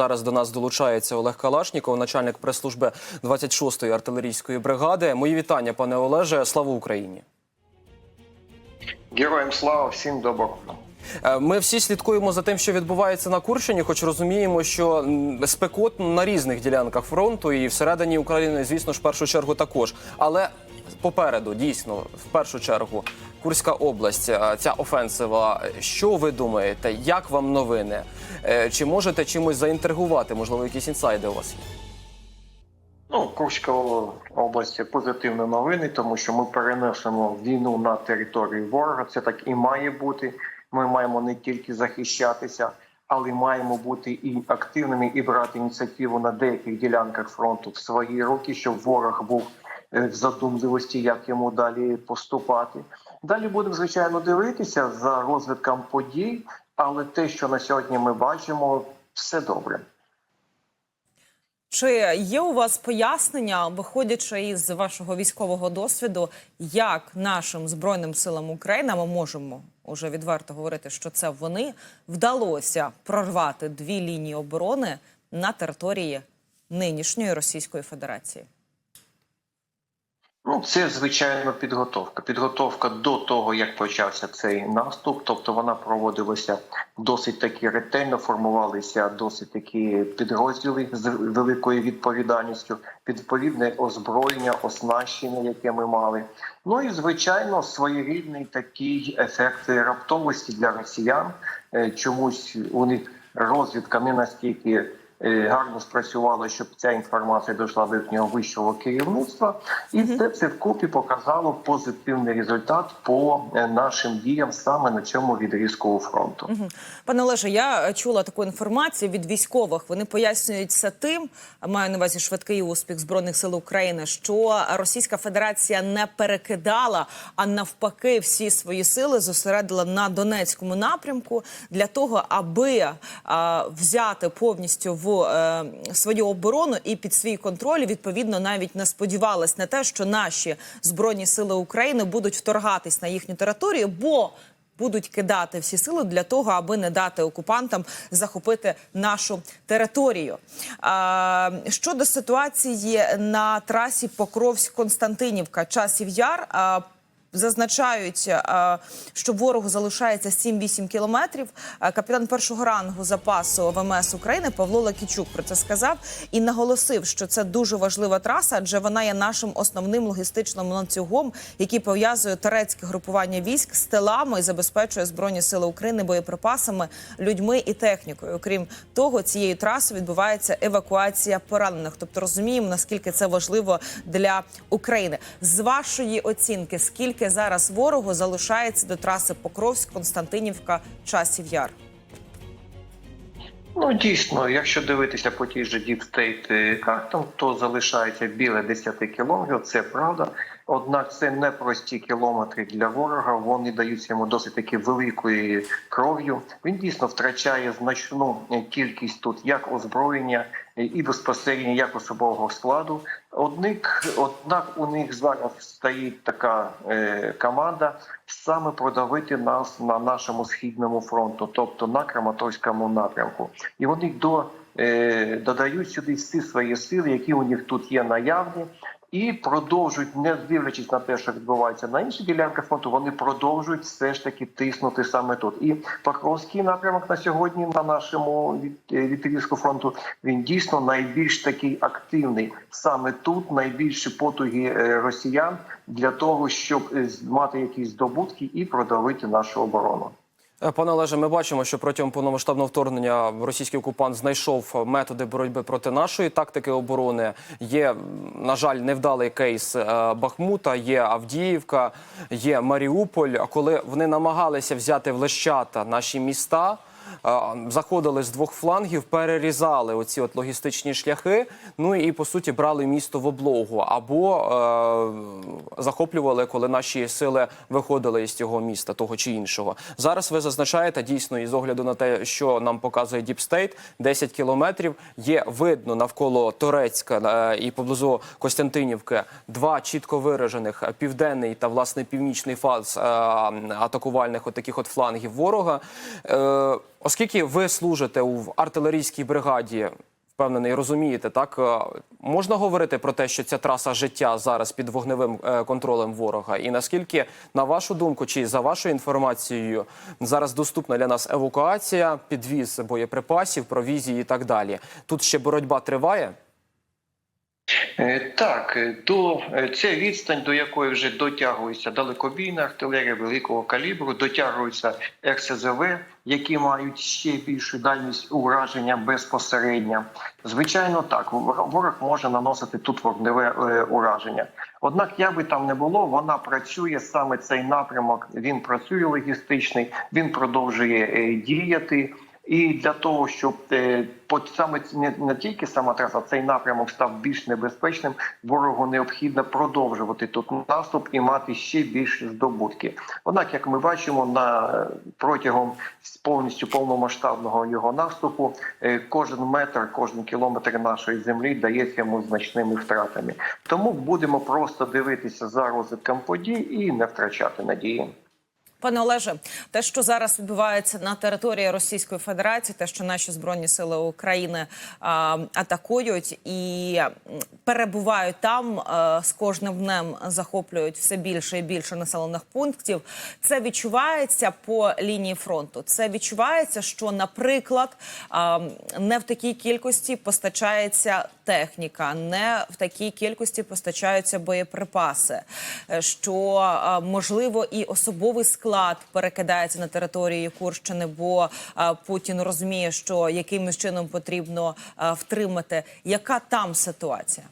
Зараз до нас долучається Олег Калашніков, начальник прес-служби 26-ї артилерійської бригади. Мої вітання, пане Олеже. Слава Україні! Героям слава, всім доброго. Е, Ми всі слідкуємо за тим, що відбувається на Курщині, хоч розуміємо, що спекотно на різних ділянках фронту і всередині України, звісно ж, в першу чергу також. Але попереду дійсно, в першу чергу, Курська область, е, ця офенсива. Що ви думаєте? Як вам новини? Е, Чи можете чимось заінтригувати? Можливо, якісь інсайди у вас є? Ну, Курська область це позитивні новини, тому що ми перенесемо війну на територію ворога. Це так і має бути. Ми маємо не тільки захищатися, але маємо бути і активними і брати ініціативу на деяких ділянках фронту в свої руки, щоб ворог був в задумливості, як йому далі поступати. Далі будемо звичайно дивитися за розвитком подій, але те, що на сьогодні ми бачимо, все добре. Чи є у вас пояснення, виходячи із вашого військового досвіду, як нашим збройним силам України ми можемо уже відверто говорити, що це вони вдалося прорвати дві лінії оборони на території нинішньої Російської Федерації? Ну, це звичайно підготовка. Підготовка до того, як почався цей наступ. Тобто вона проводилася досить таки ретельно, формувалися досить такі підрозділи з великою відповідальністю, відповідне озброєння, оснащення, яке ми мали. Ну і звичайно, своєрідний такий ефект раптовості для росіян. Е, Чомусь у них розвідка не настільки гарно спрацювала, щоб ця інформація дійшла до їхнього вищого керівництва, і це все вкупі показало позитивний результат по е, нашим діям саме на цьому відрізку фронту. Пане Олеже, я е, чула таку інформацію від військових. Вони пояснюють це тим, маю на увазі швидкий успіх збройних сил України, що Російська Федерація не перекидала, а навпаки, всі свої сили зосередила на Донецькому напрямку для того, аби а, взяти повністю в е, свою оборону і під свій контроль. Відповідно, навіть не сподівалась на те, що наші збройні сили України будуть вторгатись на їхню територію, бо будуть кидати всі сили для того, аби не дати окупантам захопити нашу територію. А, щодо ситуації на трасі Покровськ-Константинівка, часів яр. А, Зазначають, е, що ворогу залишається 7-8 кілометрів. Е, Капітан першого рангу запасу ВМС України Павло Лакічук про це сказав і наголосив, що це дуже важлива траса, адже вона є нашим основним логістичним ланцюгом, який пов'язує турецьке групування військ з тилами і забезпечує збройні сили України боєприпасами, людьми і технікою. Окрім того, цією трасою відбувається евакуація поранених. Тобто розуміємо наскільки це важливо для України. З вашої оцінки, скільки зараз ворогу залишається до траси Покровськ, Константинівка, Часів Яр? Ну дійсно, якщо дивитися по тій же Deep е, картам, то залишається біля 10 кілометрів. Це правда. Однак це не прості кілометри для ворога. Вони даються йому досить таки великою кров'ю. Він дійсно втрачає значну кількість тут як озброєння і безпосередньо як особового складу. Одник, однак у них зараз стоїть така е, команда саме продавити нас на нашому східному фронту, тобто на Краматорському напрямку, і вони до е, додають сюди всі свої сили, які у них тут є наявні. І продовжують, не дивлячись на те, що відбувається на інших ділянках фронту, вони продовжують все ж таки тиснути саме тут. І Покровський напрямок на сьогодні на нашому від- е, фронту він дійсно найбільш такий активний. Саме тут найбільші потуги е, росіян для того, щоб е, мати якісь здобутки і продавити нашу оборону. Е, Пане Олеже, ми бачимо, що протягом повномасштабного вторгнення російський окупант знайшов методи боротьби проти нашої тактики оборони. Є, на жаль, невдалий кейс е, Бахмута, є Авдіївка, є Маріуполь. А коли вони намагалися взяти в Лещата наші міста. Заходили з двох флангів, перерізали оці от логістичні шляхи. Ну і по суті брали місто в облогу або е, захоплювали, коли наші сили виходили із цього міста, того чи іншого. Зараз ви зазначаєте дійсно, із огляду на те, що нам показує Діпстейт, 10 кілометрів є видно навколо Торецька е, і поблизу Костянтинівки два чітко виражених е, південний та власне північний фаз е, атакувальних от таких от флангів ворога. Оскільки ви служите в артилерійській бригаді, впевнений, розумієте, так е, можна говорити про те, що ця траса життя зараз під вогневим е, контролем ворога, і наскільки, на вашу думку, чи за вашою інформацією, зараз доступна для нас евакуація, підвіз боєприпасів, провізії і так далі? Тут ще боротьба триває. Е, Так, е, до е, це відстань, до якої вже дотягується далекобійна артилерія великого калібру, дотягуються РСЗВ, які мають ще більшу дальність ураження безпосередньо. Звичайно, так ворог може наносити тут вогневе ураження. Однак, як би там не було, вона працює саме цей напрямок. Він працює логістичний, він продовжує діяти. І для того, щоб е, по- саме не, не тільки сама траса, цей напрямок став більш небезпечним, ворогу необхідно продовжувати тут наступ і мати ще більші здобутки. Однак, як ми бачимо, на е, протягом повністю повномасштабного його наступу, е, кожен метр, кожен кілометр нашої землі дається йому значними втратами. Тому будемо просто дивитися за розвитком подій і не втрачати надії. Пане Олеже, те, що зараз відбувається на території Російської Федерації, те, що наші збройні сили України а, атакують і перебувають там, а, з кожним днем захоплюють все більше і більше населених пунктів. Це відчувається по лінії фронту. Це відчувається, що, наприклад, а, не в такій кількості постачається техніка, не в такій кількості постачаються боєприпаси. е, Що а, можливо і особовий склад перекидається на території Курщини, бо Путін розуміє, що якимось чином потрібно втримати. Яка там ситуація?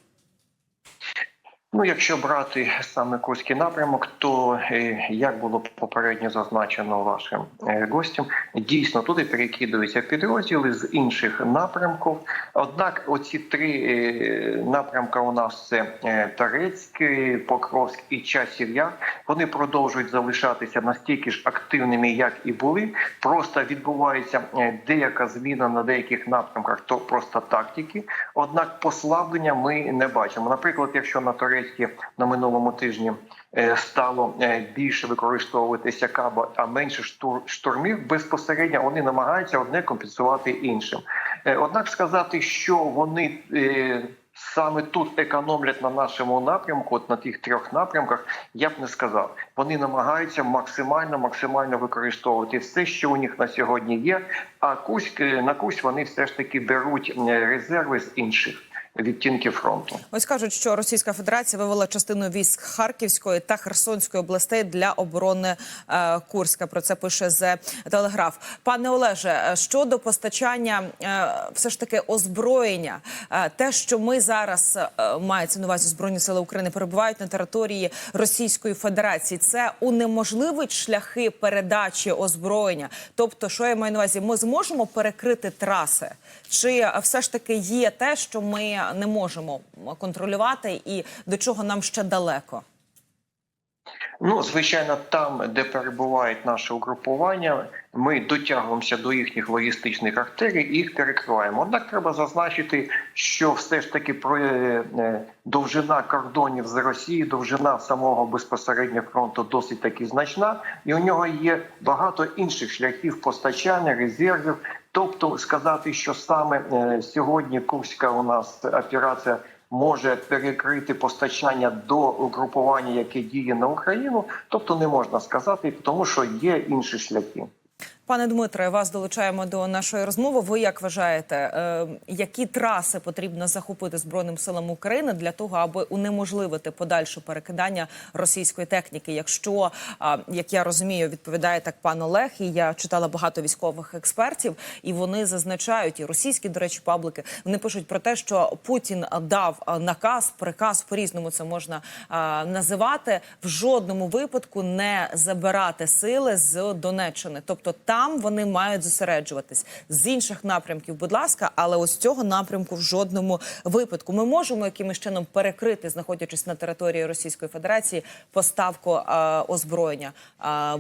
Ну, якщо брати саме Курський напрямок, то е, як було попередньо зазначено вашим е, гостям, дійсно туди перекидуються підрозділи з інших напрямків. Однак, оці три е, напрямка у нас це е, Покровськ і Часів Яр. Вони продовжують залишатися настільки ж активними, як і були. Просто відбувається деяка зміна на деяких напрямках, то просто тактики. Однак послаблення ми не бачимо. Наприклад, якщо на Торецькі на минулому тижні е, стало е, більше використовуватися каба, а менше штур- штурмів, безпосередньо вони намагаються одне компенсувати іншим. Е, Однак сказати, що вони саме тут економлять на нашому напрямку, от на тих трьох напрямках, я б не сказав. Вони намагаються максимально максимально використовувати все, що у них на сьогодні є. А Куськ е, на Кусь вони все ж таки беруть резерви з інших відтінків фронту. Ось кажуть, що Російська Федерація вивела частину військ Харківської та Херсонської областей для оборони е, Курська. Про це пише з Телеграф. Пане Олеже, е, щодо постачання е, все ж таки озброєння, е, те, що ми зараз е, мається на увазі збройні сили України, перебувають на території Російської Федерації. Це унеможливить шляхи передачі озброєння. Тобто, що я маю на увазі, ми зможемо перекрити траси, чи е, все ж таки є те, що ми не можемо контролювати, і до чого нам ще далеко? Ну, звичайно, там, де перебувають наше угрупування, ми дотягуємося до їхніх логістичних артерій і їх перекриваємо. Однак треба зазначити, що все ж таки про е, е, довжина кордонів з Росії, довжина самого безпосередньо фронту досить таки значна, і у нього є багато інших шляхів постачання резервів. Тобто сказати, що саме е, сьогодні Курська у нас операція може перекрити постачання до угрупування, яке діє на Україну, тобто не можна сказати, тому що є інші шляхи. Пане Дмитре, вас долучаємо до нашої розмови. Ви як вважаєте, е, які траси потрібно захопити збройним силам України для того, аби унеможливити подальше перекидання російської техніки? Якщо як я розумію, відповідає так пан Олег, і я читала багато військових експертів, і вони зазначають і російські, до речі, паблики. Вони пишуть про те, що Путін дав наказ, приказ по різному це можна називати в жодному випадку не забирати сили з Донеччини, тобто там вони мають зосереджуватись з інших напрямків. Будь ласка, але ось цього напрямку в жодному випадку. Ми можемо якимось чином перекрити, знаходячись на території Російської Федерації, поставку а, озброєння, а,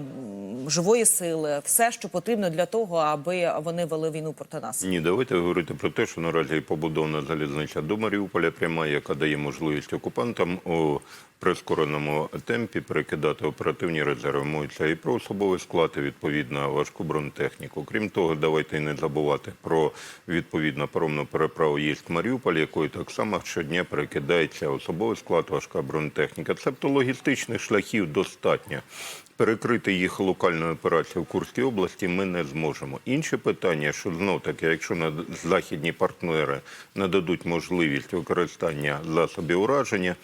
живої сили, все, що потрібно для того, аби вони вели війну проти нас. Ні, давайте говорити про те, що наразі побудована залізнича до Маріуполя пряма, яка дає можливість окупантам о, прискореному темпі перекидати оперативні резерви. Мовиться і про особовий склад, і відповідно важку бронетехніку. Крім того, давайте й не забувати про відповідно паромну переправу єсть Маріуполь, якою так само щодня перекидається особовий склад, важка бронетехніка. Тобто логістичних шляхів достатньо. Перекрити їх локальною операцією в Курській області ми не зможемо. Інше питання, що знов таки, якщо західні партнери нададуть можливість використання засобів ураження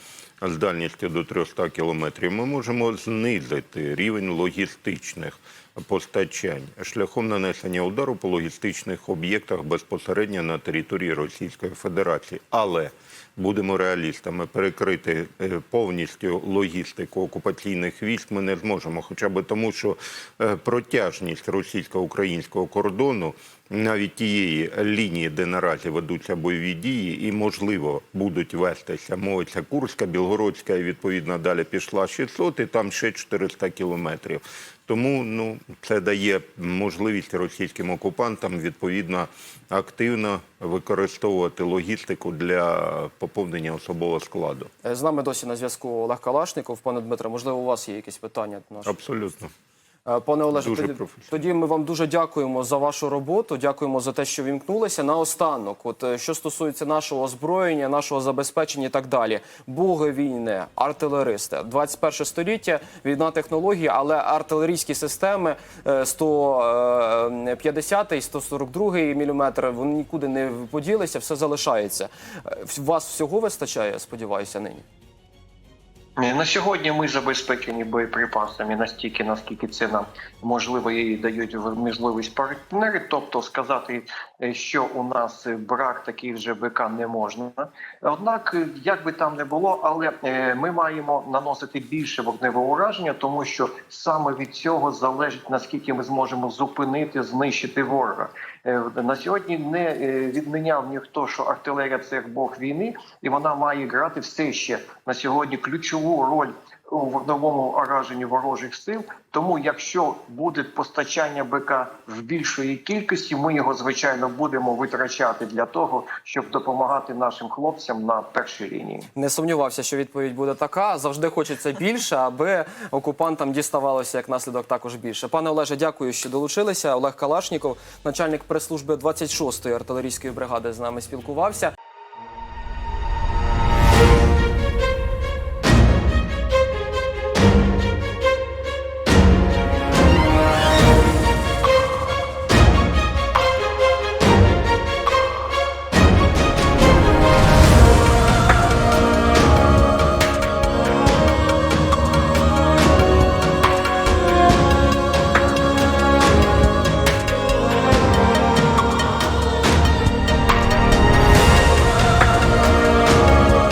з дальністю до 300 кілометрів, ми можемо знизити рівень логістичних постачань шляхом нанесення удару по логістичних об'єктах безпосередньо на території Російської Федерації. Але будемо реалістами, перекрити е, повністю логістику окупаційних військ ми не зможемо, хоча б тому, що е, протяжність російсько-українського кордону, навіть тієї лінії, де наразі ведуться бойові дії, і можливо будуть вестися мовиться Курська, Білгородська, і відповідно далі пішла 600, і там ще 400 кілометрів. Тому ну це дає можливість російським окупантам відповідно активно використовувати логістику для поповнення особового складу. З нами досі на зв'язку Олег Калашников. Пане Дмитро, можливо, у вас є якісь питання? Абсолютно. Е, Пане Олеже, Дуже тоді, тоді ми вам дуже дякуємо за вашу роботу. Дякуємо за те, що вімкнулися. Наостанок, от е, що стосується нашого озброєння, нашого забезпечення і так далі. Боги війни, артилеристи, 21 століття, війна технології, але артилерійські системи е, 150 і 142 мм, вони нікуди не поділися, все залишається. Е, Вас всього вистачає, сподіваюся, нині. На сьогодні ми забезпечені боєприпасами настільки, наскільки це нам можливо і дають можливість партнери. Тобто сказати, е, що у нас е, брак таких же БК не можна. Однак, е, як би там не було, але ми маємо наносити більше вогневого ураження, тому що саме від цього залежить наскільки ми зможемо зупинити, знищити ворога. Е, На сьогодні не е, відміняв ніхто, що артилерія це бог війни, і вона має грати все ще на сьогодні ключову роль у вогневому ураженні ворожих сил. Тому, якщо буде постачання БК в більшої кількості, ми його звичайно будемо витрачати для того, щоб допомагати нашим хлопцям на першій лінії. Не сумнівався, що відповідь буде така. Завжди хочеться більше, аби окупантам діставалося як наслідок також більше. Пане Олеже, дякую, що долучилися. Олег Калашніков, начальник прес-служби 26-ї артилерійської бригади, з нами спілкувався.